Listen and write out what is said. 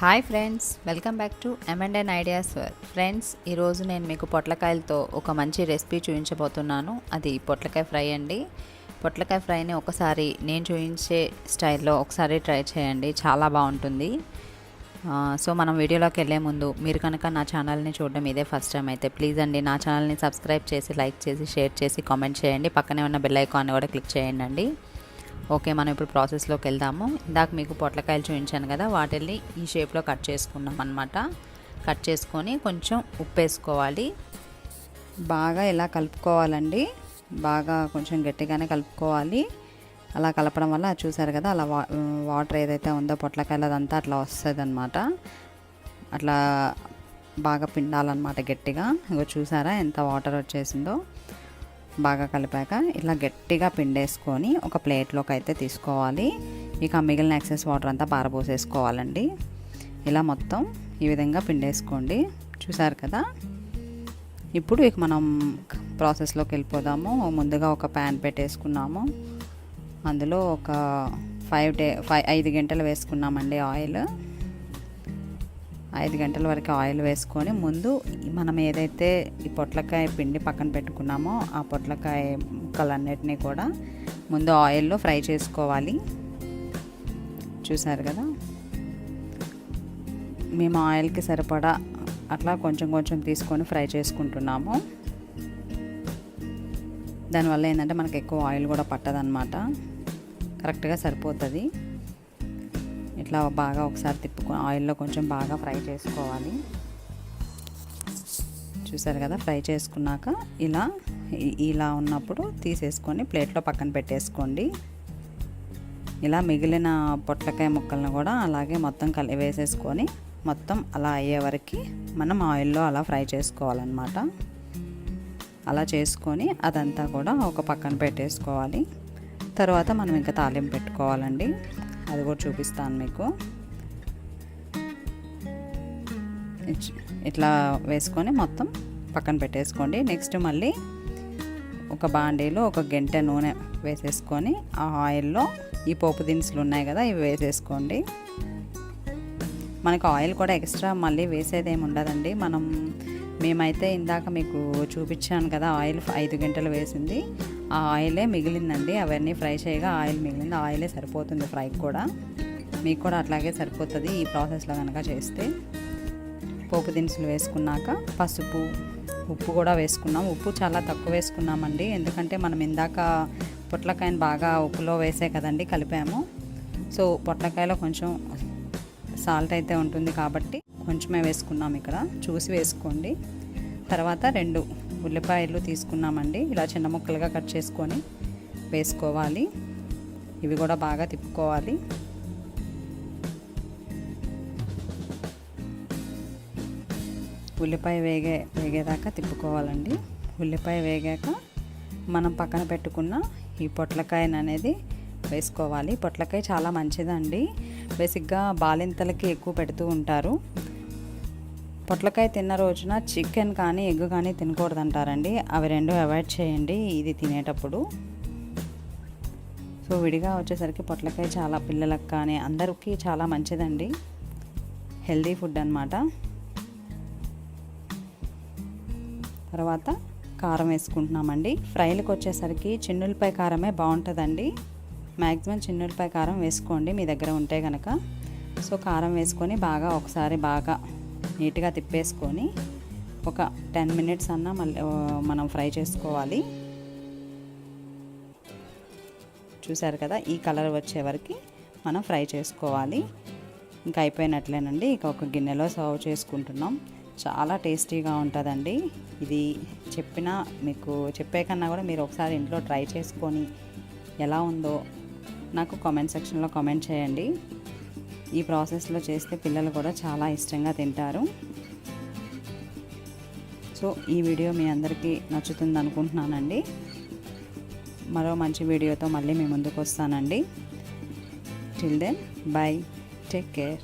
Hi friends welcome back to N ideas friends ఈరోజు నేను మీకు పొట్లకాయలతో ఒక మంచి రెసిపీ చూపించబోతున్నాను అది పొట్లకాయ ఫ్రై అండి. పొట్లకాయ ఫ్రైని ఒకసారి నేను చూపించే స్టైల్లో ఒకసారి ట్రై చేయండి. చాలా బాగుంటుంది. సో మనం వీడియోలోకి వెళ్ళే ముందు మీరు కనుక నా ఛానల్ని చూడడం ఇదే ఫస్ట్ టైం అయితే ప్లీజ్ అండి నా ఛానల్ని సబ్స్క్రైబ్ చేసి లైక్ చేసి షేర్ చేసి కామెంట్ చేయండి. పక్కనే ఉన్న బెల్ ఐకాన్ కూడా క్లిక్ చేయండి అండి ఓకే మనం ఇప్పుడు ప్రాసెస్లోకి వెళ్దాము. ఇందాక మీకు పొట్లకాయలు చూపించాను కదా వాటిని ఈ షేప్లో కట్ చేసుకున్నాం అనమాట కట్ చేసుకొని కొంచెం ఉప్పు వేసుకోవాలి. బాగా ఇలా కలుపుకోవాలండి. బాగా కొంచెం గట్టిగానే కలుపుకోవాలి. అలా కలపడం వల్ల అది చూసారు కదా అలా వా వాటర్ ఏదైతే ఉందో పొట్లకాయలు అదంతా అట్లా వస్తుంది అనమాట అట్లా బాగా పిండాలన్నమాట గట్టిగా. ఇంకో చూసారా ఎంత వాటర్ వచ్చేసిందో. బాగా కలిపాక ఇలా గట్టిగా పిండేసుకొని ఒక ప్లేట్లోకి అయితే తీసుకోవాలి. ఇక మిగిలిన ఎక్సెస్ వాటర్ అంతా పారబోసేసుకోవాలండి. ఇలా మొత్తం ఈ విధంగా పిండేసుకోండి. చూసారు కదా? ఇప్పుడు ఇక మనం ప్రాసెస్లోకి వెళ్ళిపోదాము. ముందుగా ఒక ప్యాన్ పెట్టేసుకున్నాము. అందులో ఒక ఫైవ్ డే ఫైవ్ ఐదు గంటలు వేసుకున్నామండి ఆయిల్ ఐదు గంటల వరకు ఆయిల్ వేసుకొని ముందు మనం ఏదైతే ఈ పొట్లకాయ పిండి పక్కన పెట్టుకున్నామో ఆ పొట్లకాయ ముక్కలన్నిటినీ కూడా ముందు ఆయిల్లో ఫ్రై చేసుకోవాలి. చూసారు కదా? మేము ఆయిల్కి సరిపడా అట్లా కొంచెం కొంచెం తీసుకొని ఫ్రై చేసుకుంటున్నాము. దానివల్ల ఏంటంటే మనకు ఎక్కువ ఆయిల్ కూడా పట్టదనమాట కరెక్ట్గా సరిపోతుంది. ఇట్లా బాగా ఒకసారి తిప్పుకొని ఆయిల్లో కొంచెం బాగా ఫ్రై చేసుకోవాలి. చూసారు కదా ఫ్రై చేసుకున్నాక ఇలా ఇలా ఉన్నప్పుడు తీసేసుకొని ప్లేట్లో పక్కన పెట్టేసుకోండి. ఇలా మిగిలిన పొట్లకాయ ముక్కలను కూడా అలాగే మొత్తం కలి వేసేసుకొని మొత్తం అలా అయ్యే వరకు మనం ఆయిల్లో అలా ఫ్రై చేసుకోవాలన్నమాట. అలా చేసుకొని అదంతా కూడా ఒక పక్కన పెట్టేసుకోవాలి. తర్వాత మనం ఇంకా తాలింపు పెట్టుకోవాలండి. అది కూడా చూపిస్తాను మీకు. ఇట్లా వేసుకొని మొత్తం పక్కన పెట్టేసుకోండి. నెక్స్ట్ మళ్ళీ ఒక బాండీలో ఒక గంటె నూనె వేసేసుకొని ఆ ఆయిల్లో ఈ పోపు దినుసులు ఉన్నాయి కదా ఇవి వేసేసుకోండి. మనకు ఆయిల్ కూడా ఎక్స్ట్రా మళ్ళీ వేసేది ఏమి ఉండదండి. మనం మేమైతే ఇందాక మీకు చూపించాను కదా ఆయిల్ ఐదు గంటలు వేసింది. ఆ ఆయిలే మిగిలిందండి. అవన్నీ ఫ్రై చేయగా ఆయిల్ మిగిలింది. ఆయిలే సరిపోతుంది ఫ్రైకి కూడా. మీకు కూడా అట్లాగే సరిపోతుంది ఈ ప్రాసెస్లో కనుక చేస్తే. పోపు దినుసులు వేసుకున్నాక పసుపు ఉప్పు కూడా వేసుకున్నాం. ఉప్పు చాలా తక్కువ వేసుకున్నామండి. ఎందుకంటే మనం ఇందాక పొట్లకాయని బాగా ఉప్పులో వేసే కదండి కలిపాము. సో పొట్లకాయలో కొంచెం సాల్ట్ అయితే ఉంటుంది కాబట్టి కొంచెమే వేసుకున్నాం ఇక్కడ. చూసి వేసుకోండి. తర్వాత రెండు ఉల్లిపాయలు తీసుకున్నామండి. ఇలా చిన్న ముక్కలుగా కట్ చేసుకొని వేసుకోవాలి. ఇవి కూడా బాగా తిప్పుకోవాలి. ఉల్లిపాయ వేగే వేగేదాకా తిప్పుకోవాలండి. ఉల్లిపాయ వేగాక మనం పక్కన పెట్టుకున్న ఈ పొట్లకాయను అనేది వేసుకోవాలి. పొట్లకాయ చాలా మంచిదండి. బేసిక్గా బాలింతలకి ఎక్కువ పెడుతూ ఉంటారు. పొట్లకాయ తిన్న రోజున చికెన్ కానీ ఎగ్ కానీ తినకూడదు అంటారండి అవి రెండు అవాయిడ్ చేయండి ఇది తినేటప్పుడు. సో విడిగా వచ్చేసరికి పొట్లకాయ చాలా పిల్లలకు కానీ అందరికీ చాలా మంచిదండి. హెల్దీ ఫుడ్ అనమాట తర్వాత కారం వేసుకుంటున్నామండి. ఫ్రైలకు వచ్చేసరికి చిన్నులపై కారమే బాగుంటుందండి. మ్యాక్సిమం చిన్నులపై కారం వేసుకోండి మీ దగ్గర ఉంటే కనుక సో కారం వేసుకొని బాగా ఒకసారి బాగా నీట్గా తిప్పేసుకొని ఒక టెన్ మినిట్స్ అన్న మళ్ళీ మనం ఫ్రై చేసుకోవాలి. చూసారు కదా ఈ కలర్ వచ్చే వరకు మనం ఫ్రై చేసుకోవాలి. ఇంకా అయిపోయినట్లేనండి ఇక ఒక గిన్నెలో సర్వ్ చేసుకుంటున్నాం. చాలా టేస్టీగా ఉంటుందండి. ఇది చెప్పిన మీకు చెప్పే కన్నా కూడా మీరు ఒకసారి ఇంట్లో ట్రై చేసుకొని ఎలా ఉందో నాకు కామెంట్ సెక్షన్లో కామెంట్ చేయండి. ఈ ప్రాసెస్లో చేస్తే పిల్లలు కూడా చాలా ఇష్టంగా తింటారు. సో ఈ వీడియో మీ అందరికీ నచ్చుతుంది అనుకుంటున్నానండి. మరో మంచి వీడియోతో మళ్ళీ మీ ముందుకు వస్తానండి. Till then bye take care